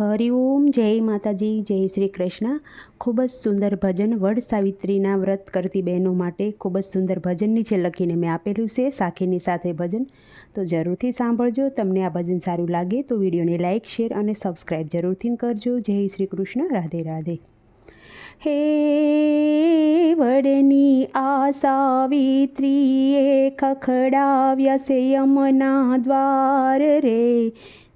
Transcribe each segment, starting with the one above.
હરિઓમ જય માતાજી, જય શ્રી કૃષ્ણ. ખૂબ જ સુંદર ભજન વડ સાવિત્રીના વ્રત કરતી બહેનો માટે ખૂબ જ સુંદર ભજન નીચે લખીને મેં આપેલું છે, સાખીની સાથે ભજન. તો જરૂરથી સાંભળજો, તમને આ ભજન સારું લાગે તો વિડીયોને લાઇક શેર અને સબસ્ક્રાઈબ જરૂરથી કરજો. જય શ્રી કૃષ્ણ, રાધે રાધે. હે વડની આ સાવિત્રીએ ખખડાવ્યા યમના દ્વાર રે.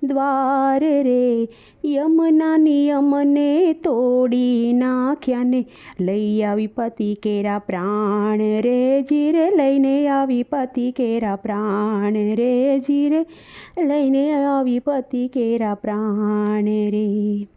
દ્વાર રે. યમના નિયમને તોડી નાખ્યા ને લઈ આવી પતિ કેરા પ્રાણ રે, જીરે લઈને આવી પતિ કેરા પ્રાણ રે, જીરે લઈને આવી પતિ કેરા પ્રાણ રે.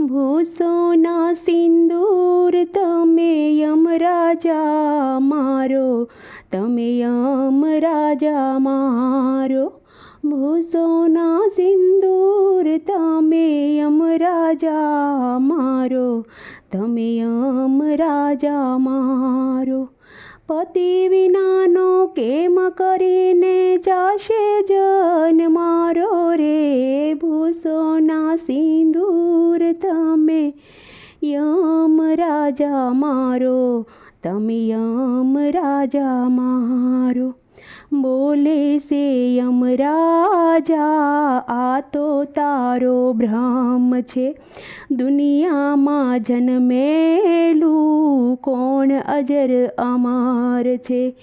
ભૂસોના સિંદૂર તમે યમ રાજા મારો, તમે યમ રાજા મારો. ભૂસોના સિંદૂર તમે યમરાજા મારો, તમે યમરાજા મારો. પતિ વિનાનો કેમ કરીને જાશે જન મારો રે? ભૂસોના સિંદૂર તમે યમ રાજા મારો, તમે યમ રાજા મારો. બોલે સે યમ રાજા, આ તો તારો ભ્રમ છે. દુનિયામાં જન્મેલું કોણ અજર અમાર છે?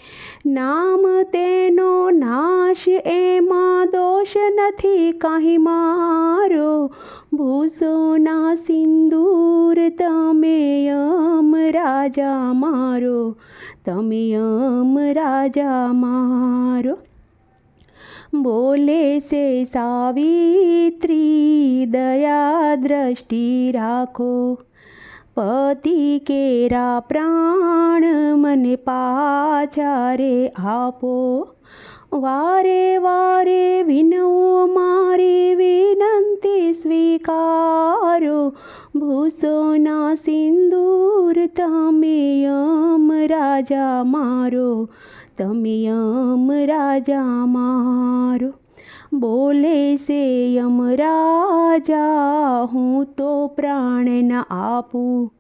નામ તેનો નાશ એમાં દોષ નથી કાંઈ મારો. ભૂસોના સિંદૂર તમે રાજા મારો તમે અમ રાજા મારો બોલે છે સાવિત્રી દયા દ્રષ્ટિ રાખો પતિ કેરા પ્રાણ મને પાછા રે આપો વારે વારે વિનવું મારી વિનંતી સ્વીકારો ભૂસોના સિંદૂર તમે યમ રાજા મારો, તમે યમ રાજા મારો. બોલે છે યમ રાજા, હું તો પ્રાણના આપું.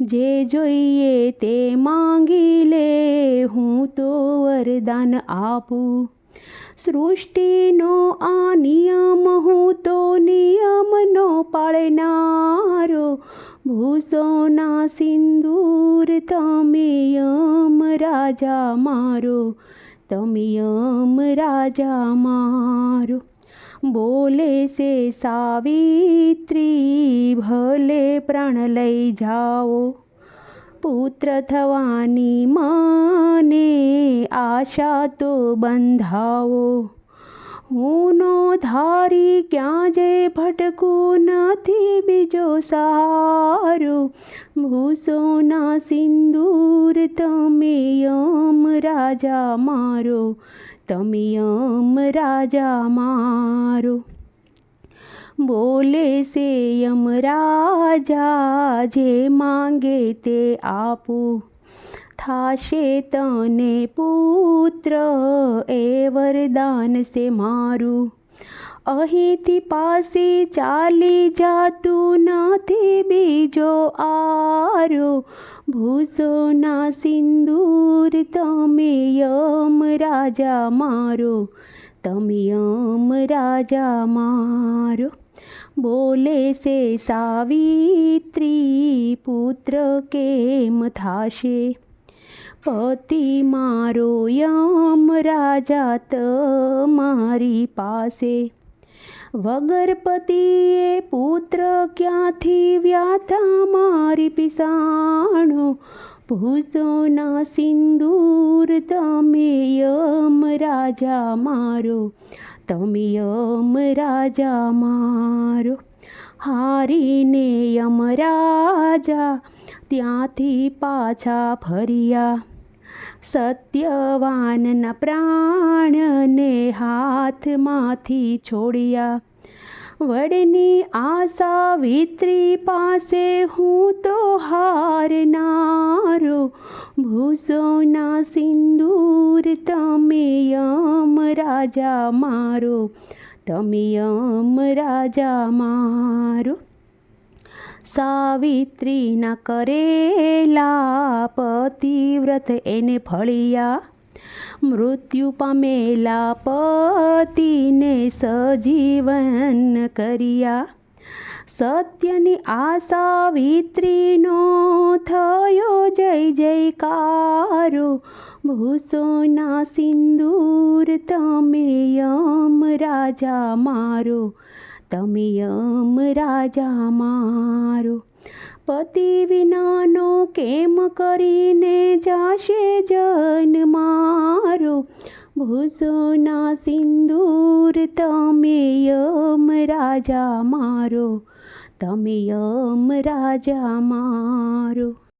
જે જોઈએ તે માંગી લે, હું તો વરદાન આપું. સૃષ્ટિનો આ નિયમ હું ભૂસોના સિંદૂર તમે યમ રાજા મારો, તમે યમ રાજા મારો. બોલે છે, સાવિત્રી, ભલે પ્રાણ લઈ જાઓ, પુત્ર થવાની માને આશા તો બંધાવો. હું ધારી ક્યાં જે ભટકું નથી બીજો સારો ભૂસોના સિંદૂર તમે યમ રાજા મારો તમે યમ રાજા મારો બોલે સે યમ રાજા જે માંગે તે આપું થાશે તને પુત્ર, એ વરદાન છે મારું. અહીંથી પાસી ચાલી જાતું નથી બીજો આરો. ભૂસોના સિંદૂર તમે યમ રાજા મારો. તમે યમ રાજા મારો. બોલે છે સાવિત્રી, પુત્ર કેમ થાશે? પતિ મારો યમ રાજા તમારી પાસે વગર પતિએ પુત્ર ક્યાંથી વ્યાથા મારી પિસાણો ભૂસોના સિંદૂર તમે યમ રાજા મારો તમે યમ રાજા મારો હારીને યમ રાજા ત્યાંથી પાછા ફર્યા સત્યવાનના પ્રાણને હાથમાંથી છોડ્યા. વડની આ સાવિત્રી પાસે હું તો હારનારો ભૂસોના સિંદૂર તમે યમ રાજા મારો. તમે યમ રાજા મારો. સાવિત્રીના કરેલા પતિવ્રત એને ફળિયા. મૃત્યુ પામેલા પતિને સજીવન કર્યા. સત્યની આ સાવિત્રીનો થયો જય જયકારો. ભૂસોના સિંદૂર તમે યમ રાજા મારો. તમે યમ રાજા મારો. પતિ વિનાનો કેમ કરીને જાશે જન મારો? ભૂસોના સિંદૂર તમે યમ રાજા મારો. તમે યમ રાજા મારો.